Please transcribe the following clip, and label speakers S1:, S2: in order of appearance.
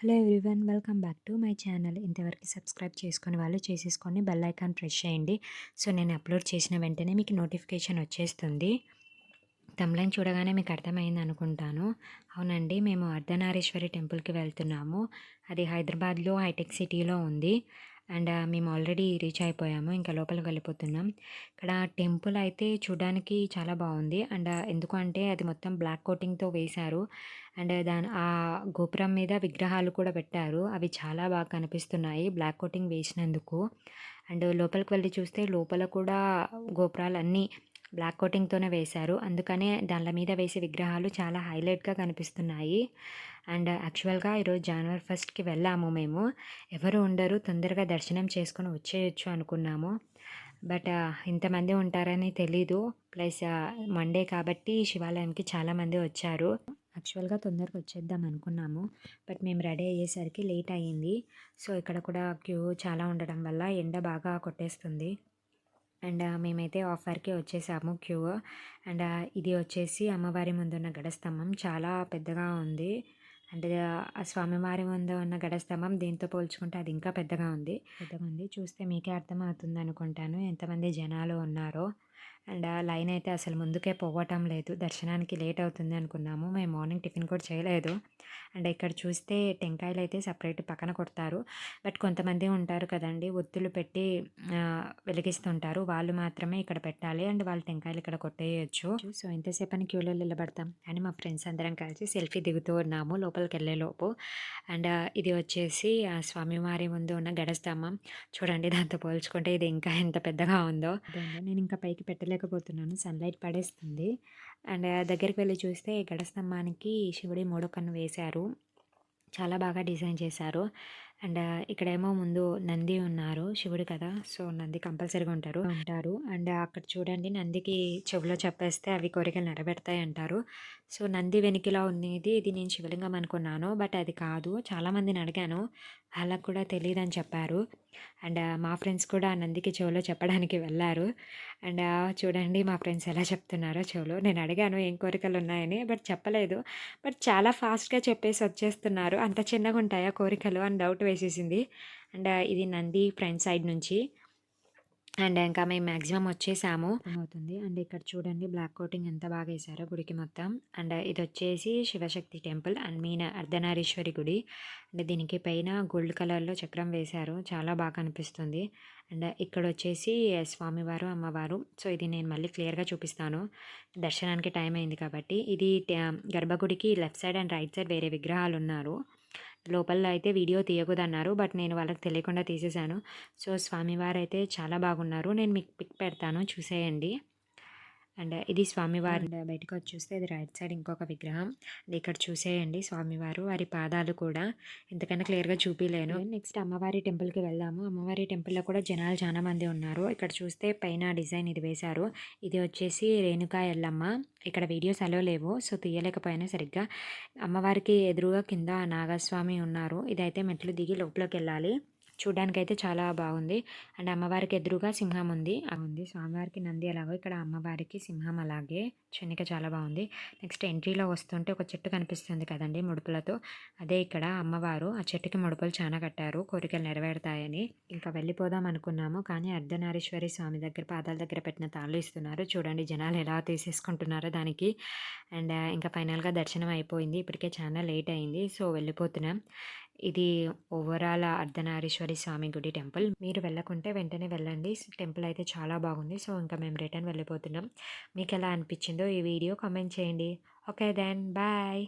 S1: Hello everyone welcome back to my channel. ఇంతవరకు subscribe చేసుకుని వాళ్ళు చేసేసుకొని బెల్ ఐకాన్ ప్రెస్ చేయండి. సో నేను అప్లోడ్ చేసిన వెంటనే మీకు నోటిఫికేషన్ వచ్చేస్తుంది. తమ్లైన్ చూడగానే మీకు అర్థమైంది అనుకుంటాను. అవునండి మేము అర్ధనారీశ్వరి టెంపుల్కి వెళ్తున్నాము. అది హైదరాబాద్లో హైటెక్ సిటీలో ఉంది. అండ్ మేము ఆల్రెడీ రీచ్ అయిపోయాము. ఇంకా లోపలికి వెళ్ళిపోతున్నాం. ఇక్కడ టెంపుల్ అయితే చూడడానికి చాలా బాగుంది. అండ్ ఎందుకంటే అది మొత్తం బ్లాక్ కోటింగ్తో వేశారు. అండ్ దాని ఆ గోపురం మీద విగ్రహాలు కూడా పెట్టారు. అవి చాలా బాగా కనిపిస్తున్నాయి బ్లాక్ కోటింగ్ వేసినందుకు. అండ్ లోపలికి వెళ్ళి చూస్తే లోపల కూడా గోపురాలు అన్నీ బ్లాక్ కోటింగ్తోనే వేశారు. అందుకనే దాని మీద వేసే విగ్రహాలు చాలా హైలైట్గా కనిపిస్తున్నాయి. అండ్ యాక్చువల్గా ఈరోజు జనవరి ఫస్ట్కి వెళ్ళాము మేము. ఎవరు ఉండరు తొందరగా దర్శనం చేసుకొని వచ్చేయచ్చు అనుకున్నాము. బట్ ఇంతమంది ఉంటారని తెలీదు. ప్లస్ మండే కాబట్టి శివాలయంకి చాలామంది వచ్చారు. యాక్చువల్గా తొందరగా వచ్చేద్దాం అనుకున్నాము. బట్ మేము రెడీ అయ్యేసరికి లేట్ అయ్యింది. సో ఇక్కడ కూడా క్యూ చాలా ఉండడం వల్ల ఎండ బాగా కొట్టేస్తుంది. అండ్ మేమైతే ఆఫర్కి వచ్చేసాము క్యూ అండ్ ఇది వచ్చేసి అమ్మవారి ముందున్న గడస్తంభం. చాలా పెద్దగా ఉంది. అంటే ఆ స్వామివారి ముందు ఉన్న గడస్తంభం దీంతో పోల్చుకుంటే అది ఇంకా పెద్దగా ఉంది. పెద్దగా ఉంది. చూస్తే మీకే అర్థమవుతుంది అనుకుంటాను ఎంతమంది జనాలు ఉన్నారో. అండ్ లైన్ అయితే అసలు ముందుకే పోవటం లేదు. దర్శనానికి లేట్ అవుతుంది అనుకున్నాము. మేము మార్నింగ్ టిఫిన్ కూడా చేయలేదు. అండ్ ఇక్కడ చూస్తే టెంకాయలు అయితే సపరేట్ పక్కన కొడతారు. బట్ కొంతమంది ఉంటారు కదండి ఒత్తులు పెట్టి వెలిగిస్తుంటారు. వాళ్ళు మాత్రమే ఇక్కడ పెట్టాలి. అండ్ వాళ్ళు టెంకాయలు ఇక్కడ కొట్టేయచ్చు. సో ఎంతసేపు అని క్యూలో నిలబడతాం అని మా ఫ్రెండ్స్ అందరం కలిసి సెల్ఫీ దిగుతూ ఉన్నాము లోపలికి వెళ్ళేలోపు అండ్ ఇది వచ్చేసి ఆ స్వామివారి ముందు ఉన్న గడస్తంభం. చూడండి దాంతో పోల్చుకుంటే ఇది ఇంకా ఎంత పెద్దగా ఉందో. నేను ఇంకా పైకి పెట్టలేకపోతున్నాను. సన్లైట్ పడేస్తుంది. అండ్ దగ్గరికి వెళ్ళి చూస్తే గడస్తంభానికి శివుడి మూడో కన్ను వేశారు. చాలా బాగా డిజైన్ చేశారు. అండ్ ఇక్కడేమో ముందు నంది ఉన్నారు శివుడు కదా సో నంది కంపల్సరీగా ఉంటారు. ఉంటారు. అండ్ అక్కడ చూడండి నందికి చెవులో చెప్పేస్తే అవి కోరికలు నెరవేరుతాయి అంటారు. సో నంది వెనుకలా ఉన్నది ఇది నేను శివలింగం అనుకున్నాను బట్ అది కాదు. చాలామందిని అడిగాను వాళ్ళకు కూడా తెలియదు అని చెప్పారు. అండ్ మా ఫ్రెండ్స్ కూడా నందికి చెవులో చెప్పడానికి వెళ్ళారు. అండ్ చూడండి మా ఫ్రెండ్స్ ఎలా చెప్తున్నారో చెవులో. నేను అడిగాను ఏం కోరికలు ఉన్నాయని బట్ చెప్పలేదు. బట్ చాలా ఫాస్ట్గా చెప్పేసి వచ్చేస్తున్నారు. అంత చిన్నగా ఉంటాయా కోరికలు అని డౌట్ వేసేసింది. అండ్ ఇది నంది ఫ్రంట్ సైడ్ నుంచి. అండ్ ఇంకా మేము మ్యాక్సిమం వచ్చేసాము. అవుతుంది అండ్ ఇక్కడ చూడండి బ్లాక్ కోటింగ్ ఎంత బాగా వేసారో గుడికి మొత్తం. అండ్ ఇది వచ్చేసి శివశక్తి టెంపుల్ అండ్ మీన అర్ధనారీశ్వరి గుడి. అండ్ దీనికి పైన గోల్డ్ కలర్లో చక్రం వేశారు. చాలా బాగా అనిపిస్తుంది అండ్ ఇక్కడ వచ్చేసి స్వామివారు అమ్మవారు. సో ఇది నేను మళ్ళీ క్లియర్గా చూపిస్తాను. దర్శనానికి టైం అయింది కాబట్టి. ఇది గర్భగుడికి left side and right side వేరే విగ్రహాలు ఉన్నారు. లోపల అయితే వీడియో తీయకూడదన్నారు బట్ నేను వాళ్ళకి తెలియకుండా తీసేశాను. సో స్వామివారు అయితే చాలా బాగున్నారు. నేను మీకు పిక్ పెడతాను చూసేయండి. అండ్ ఇది స్వామివారి బయటకు వచ్చి చూస్తే ఇది రైట్ సైడ్ ఇంకొక విగ్రహం. ఇక్కడ చూసేయండి స్వామివారు వారి పాదాలు కూడా. ఎంతకన్నా క్లియర్గా చూపిలేను నెక్స్ట్ అమ్మవారి టెంపుల్కి వెళ్దాము. అమ్మవారి టెంపుల్లో కూడా జనాలు చాలా మంది ఉన్నారు. ఇక్కడ చూస్తే పైన డిజైన్ ఇది వేశారు. ఇది వచ్చేసి రేణుకా ఎల్లమ్మ. ఇక్కడ వీడియోస్ అలో లేవు సో తీయలేకపోయినా సరిగ్గా. అమ్మవారికి ఎదురుగా కింద నాగస్వామి ఉన్నారు. ఇదైతే మెట్లు దిగి లోపలికి వెళ్ళాలి చూడడానికి అయితే చాలా బాగుంది. అండ్ అమ్మవారికి ఎదురుగా సింహం ఉంది. ఉంది. స్వామివారికి నంది అలాగో ఇక్కడ అమ్మవారికి సింహం అలాగే. చెన్నిక చాలా బాగుంది. నెక్స్ట్ ఎంట్రీలో వస్తుంటే ఒక చెట్టు కనిపిస్తుంది కదండి ముడుపులతో. అదే ఇక్కడ అమ్మవారు ఆ చెట్టుకి ముడుపులు చాలా కట్టారు. కోరికలు నెరవేరుతాయని ఇంకా వెళ్ళిపోదాం అనుకున్నాము. కానీ అర్ధనారీశ్వరి స్వామి దగ్గర పాదాల దగ్గర పెట్టిన తాళ్ళు ఇస్తున్నారు. చూడండి జనాలు ఎలా తీసేసుకుంటున్నారో దానికి. అండ్ ఇంకా ఫైనల్గా దర్శనం అయిపోయింది. ఇప్పటికే చాలా లేట్ అయింది. సో వెళ్ళిపోతున్నాం. ఇది ఓవరాల్ అర్ధనారీశ్వరి స్వామి గుడి టెంపుల్. మీరు వెళ్ళకుంటే వెంటనే వెళ్ళండి. టెంపుల్ అయితే చాలా బాగుంది. సో ఇంకా మేము రిటర్న్ వెళ్ళిపోతున్నాం. మీకు ఎలా అనిపించిందో ఈ వీడియో కామెంట్ చేయండి. Okay then bye.